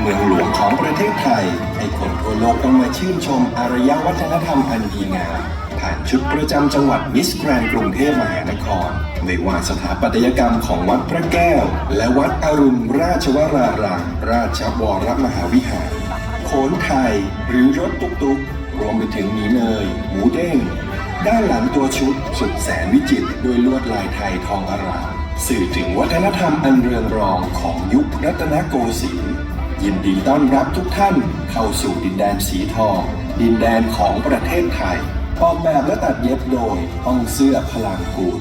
เมืองหลวงของประเทศไทย ให้คนทั่วโลกต้องมาชื่นชมอารยวัฒนธรรมอันดีงามผ่านชุดประจำจังหวัดมิสแกรนกรุงเทพมหานครไม่ว่าสถาปัตยกรรมของวัดพระแก้ว และวัดอรุณราชวรารามราชวรมหาวิหาร โขนไทยหรือรถตุกตุกรวมไปถึงหมีเนยหมูเด้งด้านหลังตัวชุดสุดแสนวิจิตรด้วยลวดลายไทยทองอาราม สื่อถึงวัฒนธรรมอันเรืองรองของยุครัตนโกสินทร์ ยินดีต้อนรับทุกท่านเข้าสู่ดินแดนสีทอง ดินแดนของประเทศไทยออกแบบและตัดเย็บโดยห้องเสื้อพลังกูล